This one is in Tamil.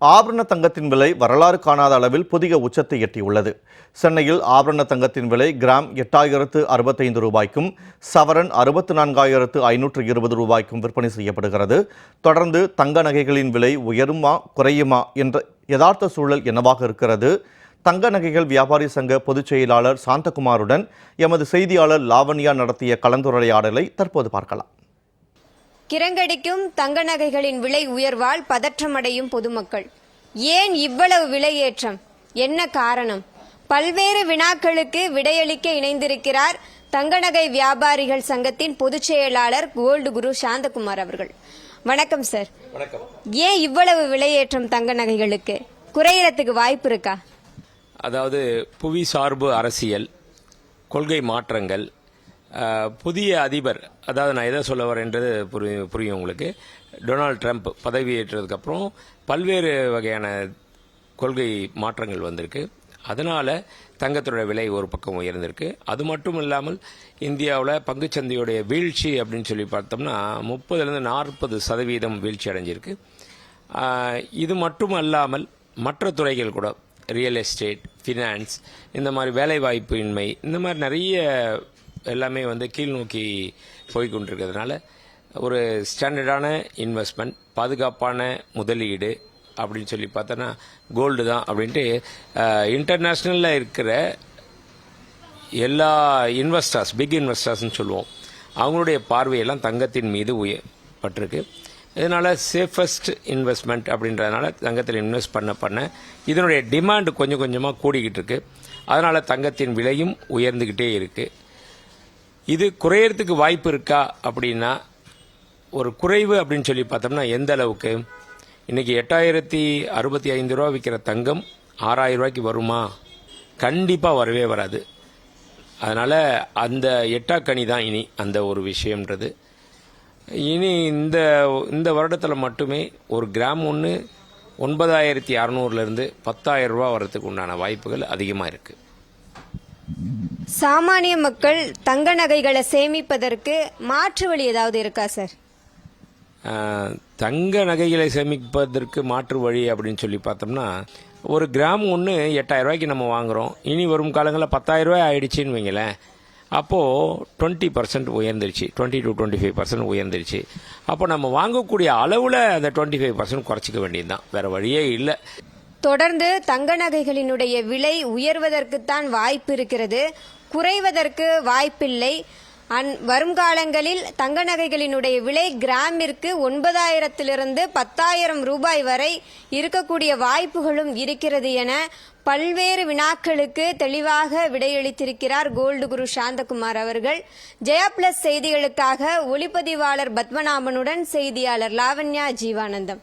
ஆபரண தங்கத்தின் விலை வரலாறு காணாத அளவில் புதிய உச்சத்தை எட்டியுள்ளது. சென்னையில் ஆபரண தங்கத்தின் விலை கிராம் எட்டாயிரத்து அறுபத்தைந்து ரூபாய்க்கும் சவரன் அறுபத்து நான்காயிரத்து ஐநூற்று இருபது ரூபாய்க்கும் விற்பனை செய்யப்படுகிறது. தொடர்ந்து தங்க நகைகளின் விலை உயருமா குறையுமா என்ற யதார்த்த சூழல் என்னவாக இருக்கிறது? தங்க நகைகள் வியாபாரி சங்க பொதுச் செயலாளர் சாந்தகுமாருடன் எமது செய்தியாளர் லாவண்யா நடத்திய கலந்துரையாடலை தற்போது பார்க்கலாம். கிரங்கடிக்கும் தங்க நகைகளின் விலை உயர்வால் பதற்றமடையும் பொதுமக்கள். ஏன் இவ்வளவு விலையேற்றம்? என்ன காரணம்? பல்வேறு வினாக்களுக்கு விடையளிக்க இணைந்திருக்கிறார் தங்க நகை வியாபாரிகள் சங்கத்தின் பொதுச் செயலாளர் கோல்டு குரு சாந்தகுமார் அவர்கள். வணக்கம் சார் வணக்கம். ஏன் இவ்வளவு விலையேற்றம் தங்க நகைகளுக்கு? குறையறதுக்கு வாய்ப்பு இருக்கா? அதாவது புவி சார்பு அரசியல் கொள்கை மாற்றங்கள் புதிய அதிபர் அதாவது நான் எதை சொல்ல வரேன்றது புரியும் புரியும் உங்களுக்கு. டொனால்ட் ட்ரம்ப் பதவியேற்றதுக்கப்புறம் பல்வேறு வகையான கொள்கை மாற்றங்கள் வந்திருக்கு. அதனால் தங்கத்தோட விலை ஒரு பக்கம் உயர்ந்திருக்கு. அது மட்டும் இல்லாமல் இந்தியாவில் பங்குச்சந்தையுடைய வீழ்ச்சி அப்படின்னு சொல்லி பார்த்தோம்னா முப்பதுலேருந்து நாற்பது சதவீதம் வீழ்ச்சி அடைஞ்சிருக்கு. இது மட்டும் அல்லாமல் மற்ற துறைகள் கூட ரியல் எஸ்டேட் ஃபினான்ஸ் இந்த மாதிரி வேலைவாய்ப்பு இன்மை இந்த மாதிரி நிறைய எல்லாமே வந்து கீழ்நோக்கி போய் கொண்டிருக்கிறதுனால ஒரு ஸ்டாண்டர்டான இன்வெஸ்ட்மெண்ட் பாதுகாப்பான முதலீடு அப்படின்னு சொல்லி பார்த்தோன்னா கோல்டு தான் அப்படின்ட்டு இன்டர்நேஷ்னலில் இருக்கிற எல்லா இன்வெஸ்டர்ஸ் பிக் இன்வெஸ்டர்ஸ்னு சொல்லுவோம் அவங்களுடைய பார்வையெல்லாம் தங்கத்தின் மீது உயப்பட்டிருக்கு பட்டிருக்கு. சேஃபஸ்ட் இன்வெஸ்ட்மெண்ட் அப்படின்றதுனால தங்கத்தில் இன்வெஸ்ட் பண்ண பண்ண இதனுடைய டிமாண்டு கொஞ்சம் கொஞ்சமாக கூடிக்கிட்டு இருக்குது அதனால் தங்கத்தின் விலையும் உயர்ந்துக்கிட்டே இருக்குது இது குறையறதுக்கு வாய்ப்பு இருக்கா அப்படின்னா ஒரு குறைவு அப்படின்னு சொல்லி பார்த்தோம்னா எந்த அளவுக்கு? இன்னைக்கு எட்டாயிரத்தி அறுபத்தி ஐந்து ரூபா விற்கிற தங்கம் ஆறாயிரம் ரூபாய்க்கு வருமா? கண்டிப்பாக வரவே வராது. அதனால் அந்த எட்டாக்கனி தான் இனி அந்த ஒரு விஷயம்ன்றது. இனி இந்த இந்த வருடத்தில் மட்டுமே ஒரு கிராம் ஒன்று ஒன்பதாயிரத்தி அறநூறுலேருந்து பத்தாயிரம் ரூபா வர்றதுக்கு உண்டான வாய்ப்புகள் அதிகமாக இருக்குது சாமானிய மக்கள் தங்க நகைகளை சேமிப்பதற்கு மாற்று வழி ஏதாவது இருக்கா சார்? தங்க நகைகளை சேமிப்பதற்கு மாற்று வழி அப்படின்னு சொல்லி பார்த்தோம்னா ஒரு கிராம் ஒன்று எட்டாயிரம் ரூபாய்க்கு நம்ம வாங்குறோம். இனி வரும் காலங்களில் பத்தாயிரம் ரூபாய் ஆயிடுச்சுன்னு வைங்களேன். அப்போது twenty percent உயர்ந்துருச்சு. Twenty two twenty five percent உயர்ந்துருச்சு. அப்போ நம்ம வாங்கக்கூடிய அளவில் அந்த டுவெண்ட்டி ஃபைவ் பர்சன்ட் குறைச்சிக்க வேண்டியது தான் வேறு வழியே இல்லை. தொடர்ந்து தங்க நகைகளினுடைய விலை உயர்வதற்குத்தான் வாய்ப்பு இருக்கிறது. குறைவதற்கு வாய்ப்பில்லை. அந் வருங்காலங்களில் தங்க நகைகளினுடைய விலை கிராமிற்கு ஒன்பதாயிரத்திலிருந்து பத்தாயிரம் ரூபாய் வரை இருக்கக்கூடிய வாய்ப்புகளும் இருக்கிறது என பல்வேறு வினாக்களுக்கு தெளிவாக விடையளித்திருக்கிறார் கோல்டு குரு சாந்தகுமார் அவர்கள். ஜெயா பிளஸ் செய்திகளுக்காக ஒளிப்பதிவாளர் பத்மநாபனுடன் செய்தியாளர் லாவண்யா ஜீவானந்தம்.